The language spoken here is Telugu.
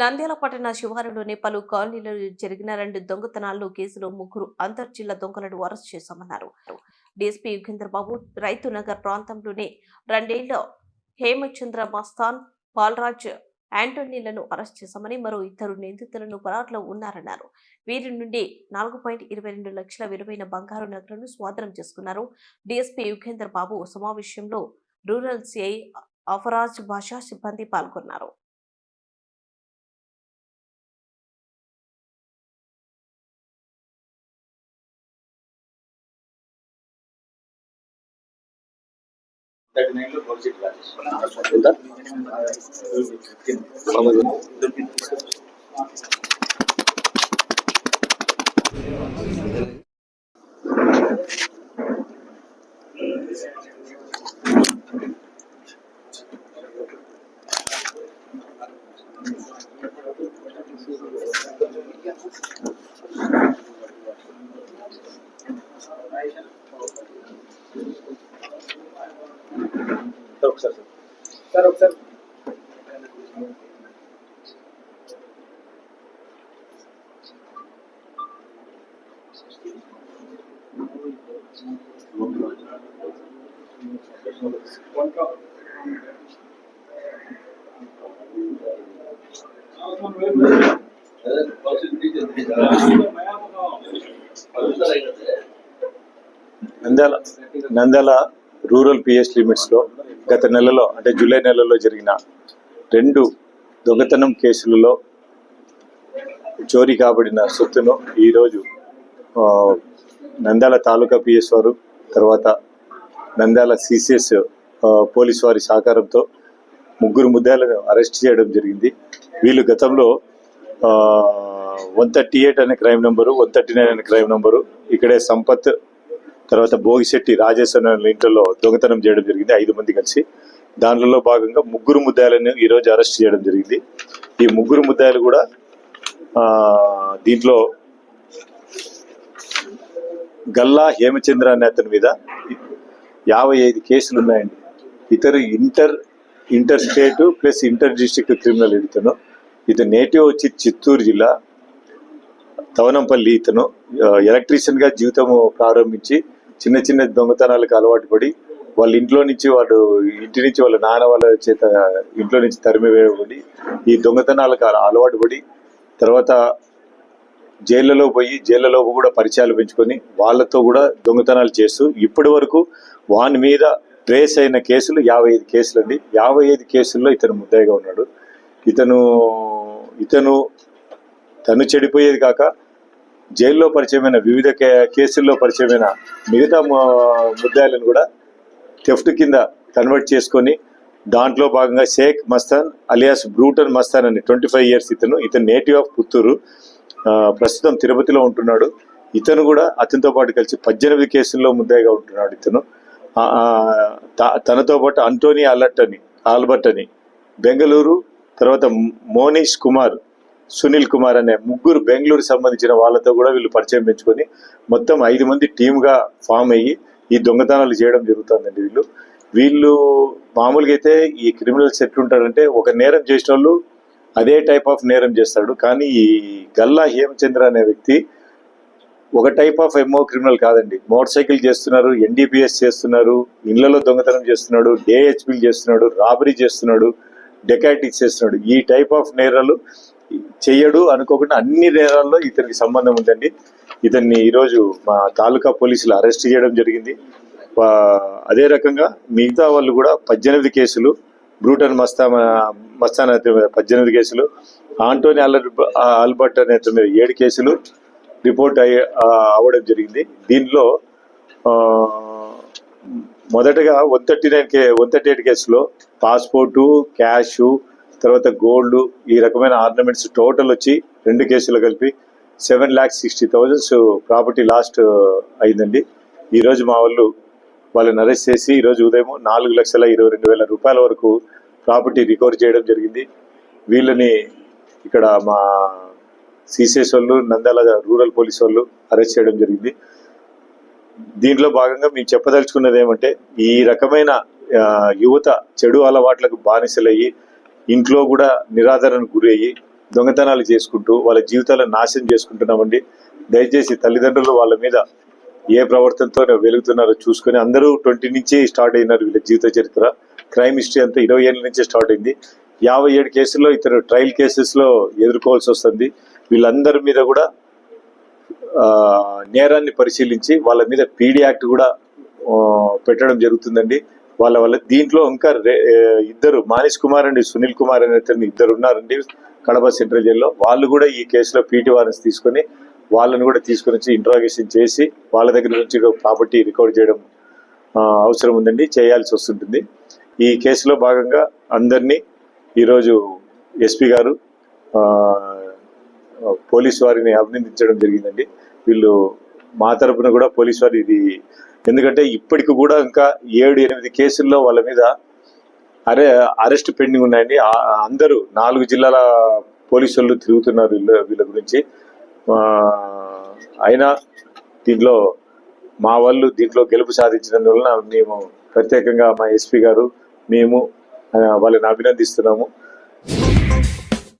నంద్యాల పట్టణ శివారులోని పలు కాలనీలలో జరిగిన రెండు దొంగతనాల్లో కేసులో ముగ్గురు అంతర్జిల్లా దొంగలను అరెస్ట్ చేశామన్నారు. డీఎస్పీ యుగేంద్రబాబు రైతు నగర్ ప్రాంతంలోని రెండేళ్ళ హేమచంద్ర మస్తాన్ బాలరాజ్ యాంటోనీలను అరెస్ట్ చేశామని మరో ఇద్దరు నిందితులను పరారులో ఉన్నారన్నారు. వీరి నుండి నాలుగు పాయింట్ ఇరవై రెండు లక్షల విలువైన బంగారు నగలను స్వాధీనం చేసుకున్నారు. డీఎస్పీ యుగేంద్ర బాబు సమావేశంలో రూరల్ సిఐ అఫరాజ్ భాషా సిబ్బంది పాల్గొన్నారు. థర్టీ ఒకసారి సార్. సార్ ఒకసారి. నంద్యాల నంద్యాల రూరల్ పిఎస్ లిమిట్స్లో గత నెలలో అంటే జూలై నెలలో జరిగిన రెండు దొంగతనం కేసులలో చోరీ కాబడిన సొత్తును ఈరోజు నంద్యాల తాలూకా పిఎస్ వారు తర్వాత నంద్యాల సిసిఎస్ పోలీస్ వారి సహకారంతో ముగ్గురు ముద్దాలను అరెస్ట్ చేయడం జరిగింది. వీళ్ళు గతంలో వన్ థర్టీ ఎయిట్ అనే crime number one thirty nine అనే క్రైమ్ నెంబరు ఇక్కడే సంపత్ తర్వాత భోగిశెట్టి రాజేశ్వర ఇంట్లో దొంగతనం చేయడం జరిగింది ఐదు మంది కలిసి. దానిలో భాగంగా ముగ్గురు ముద్దాయిలను ఈరోజు అరెస్ట్ చేయడం జరిగింది. ఈ ముగ్గురు ముద్దాయిలు కూడా దీంట్లో గల్లా హేమచంద్ర అనే అతని మీద యాభై ఐదు కేసులు ఉన్నాయండి. ఇతరు inter inter state plus inter district criminal ఇతను. ఇతను నేటివ్ వచ్చి చిత్తూరు జిల్లా తవనంపల్లి ఇతను. ఎలక్ట్రీషియన్గా జీవితం ప్రారంభించి చిన్న చిన్న దొంగతనాలకు అలవాటు పడి వాళ్ళ ఇంట్లో నుంచి వాడు ఇంటి నుంచి వాళ్ళ నాన్న వాళ్ళ చేత ఇంట్లో నుంచి తరిమి వేయబడి ఈ దొంగతనాలకు అలవాటు పడి తర్వాత జైళ్ళలో పోయి జైళ్ళలో కూడా పరిచయాలు పెంచుకొని వాళ్ళతో కూడా దొంగతనాలు చేస్తూ ఇప్పటి వరకు వాని మీద ట్రేస్ అయిన కేసులు యాభై ఐదు కేసులు అండి. యాభై ఐదు కేసుల్లో ఇతను ముద్దాయిగా ఉన్నాడు. ఇతను ఇతను తను చెడిపోయేది కాక జైల్లో పరిచయమైన వివిధ కే- కేసుల్లో పరిచయమైన మిగతా ము- ముద్దాయిలను కూడా థెఫ్ట్ కింద కన్వర్ట్ చేసుకొని దాంట్లో భాగంగా షేక్ మస్తాన్ అలియాస్ బ్రూటన్ మస్తాన్ అని ట్వంటీ ఫైవ్ ఇయర్స్ ఇతను. ఇతను నేటివ్ ఆఫ్ పుత్తూరు. ప్రస్తుతం తిరుపతిలో ఉంటున్నాడు. ఇతను కూడా అతనితో పాటు కలిసి పద్దెనిమిది కేసుల్లో ముద్దాయిగా ఉంటున్నాడు ఇతను. తనతో పాటు అంటోనీ అలర్ట్ అని ఆల్బర్ట్ అని బెంగళూరు తర్వాత మోనీష్ కుమార్ సునీల్ కుమార్ అనే ముగ్గురు బెంగళూరు సంబంధించిన వాళ్ళతో కూడా వీళ్ళు పరిచయం పెంచుకొని మొత్తం ఐదు మంది టీమ్గా ఫామ్ అయ్యి ఈ దొంగతనాలు చేయడం జరుగుతుందండి వీళ్ళు. వీళ్ళు మామూలుగా అయితే ఈ క్రిమినల్స్ ఎట్లుంటారంటే ఒక నేరం చేసిన వాళ్ళు అదే టైప్ ఆఫ్ నేరం చేస్తాడు. కానీ ఈ గల్లా హేమచంద్ర అనే వ్యక్తి ఒక టైప్ ఆఫ్ ఎంఓ క్రిమినల్ కాదండి. మోటార్ సైకిల్ చేస్తున్నారు ఎన్డీపీఎస్ చేస్తున్నారు ఇళ్ళలో దొంగతనం చేస్తున్నాడు డిహెచ్పీలు చేస్తున్నాడు రాబరీ చేస్తున్నాడు డెకాటిక్స్ చేస్తున్నాడు. ఈ టైప్ ఆఫ్ నేరాలు చెయ్యడు అనుకోకుండా అన్ని నేరాల్లో ఇతనికి సంబంధం ఉందండి. ఇతన్ని ఈరోజు మా తాలూకా పోలీసులు అరెస్ట్ చేయడం జరిగింది. అదే రకంగా మిగతా వాళ్ళు కూడా పద్దెనిమిది కేసులు బ్రూటన్ మస్తా మస్తాన్ పద్దెనిమిది కేసులు ఆంటోని అల్లర్ ఆల్బర్ట్ అనే అతని ఏడు కేసులు రిపోర్ట్ అయ్యి అవ్వడం జరిగింది. దీనిలో మొదటగా వన్ థర్టీ నైన్ కే వన్ థర్టీ ఎయిట్ కేసులో పాస్పోర్టు క్యాషు తర్వాత గోల్డ్ ఈ రకమైన ఆర్నమెంట్స్ టోటల్ వచ్చి రెండు కేసులు కలిపి seven lakhs sixty thousands property lost అయిందండి. ఈరోజు మా వాళ్ళు వాళ్ళని అరెస్ట్ చేసి ఈరోజు ఉదయం నాలుగు లక్షల ఇరవై రెండు వేల రూపాయల వరకు ప్రాపర్టీ రికవర్ చేయడం జరిగింది. వీళ్ళని ఇక్కడ మా సిసిఎస్ వాళ్ళు నంద్యాల రూరల్ పోలీస్ వాళ్ళు అరెస్ట్ చేయడం జరిగింది. దీంట్లో భాగంగా మేము చెప్పదలుచుకున్నది ఏమంటే ఈ రకమైన యువత చెడు అలవాట్లకు బానిసలయ్యి ఇంట్లో కూడా నిరాదరణకు గురయ్యి దొంగతనాలు చేసుకుంటూ వాళ్ళ జీవితాలను నాశనం చేసుకుంటున్నామండి. దయచేసి తల్లిదండ్రులు వాళ్ళ మీద ఏ ప్రవర్తనతో వెలుగుతున్నారో చూసుకొని అందరూ ట్వంటీ నుంచి స్టార్ట్ అయినారు వీళ్ళ జీవిత చరిత్ర. క్రైమ్ హిస్టరీ అంతా ఇరవై ఏళ్ళ నుంచే స్టార్ట్ అయింది. యాభై ఏడు కేసుల్లో ఇతరు ట్రయల్ కేసెస్లో ఎదుర్కోవాల్సి వస్తుంది. వీళ్ళందరి మీద కూడా నేరాన్ని పరిశీలించి వాళ్ళ మీద పీడీ యాక్ట్ కూడా పెట్టడం జరుగుతుందండి. వాళ్ళ వల్ల దీంట్లో ఇంకా రే- ఇద్దరు మానిష్ కుమార్ అండి సునీల్ కుమార్ అనే ఇద్దరు ఉన్నారండి కడప సెంట్రల్ జైల్లో. వాళ్ళు కూడా ఈ కేసులో పీటీ వారెన్స్ తీసుకొని వాళ్ళని కూడా తీసుకుని వచ్చి ఇంట్రాగేషన్ చేసి వాళ్ళ దగ్గర నుంచి ప్రాపర్టీ రికవర్ చేయడం అవసరం ఉందండి చేయాల్సి వస్తుంటుంది. ఈ కేసులో భాగంగా అందరినీ ఈరోజు ఎస్పీ గారు పోలీసు పోలీస్ వారిని అభినందించడం జరిగిందండి. వీళ్ళు మా తరపున కూడా పోలీస్ వారి ఇది ఎందుకంటే ఇప్పటికి కూడా ఇంకా ఏడు ఎనిమిది కేసుల్లో వాళ్ళ మీద అరే అరెస్ట్ పెండింగ్ ఉన్నాయండి. అందరూ నాలుగు జిల్లాల పోలీసు వాళ్ళు తిరుగుతున్నారు వీళ్ళ వీళ్ళ గురించి. అయినా దీంట్లో మా వాళ్ళు దీంట్లో గెలుపు సాధించినందువలన మేము ప్రత్యేకంగా మా ఎస్పీ గారు మేము వాళ్ళని అభినందిస్తున్నాము.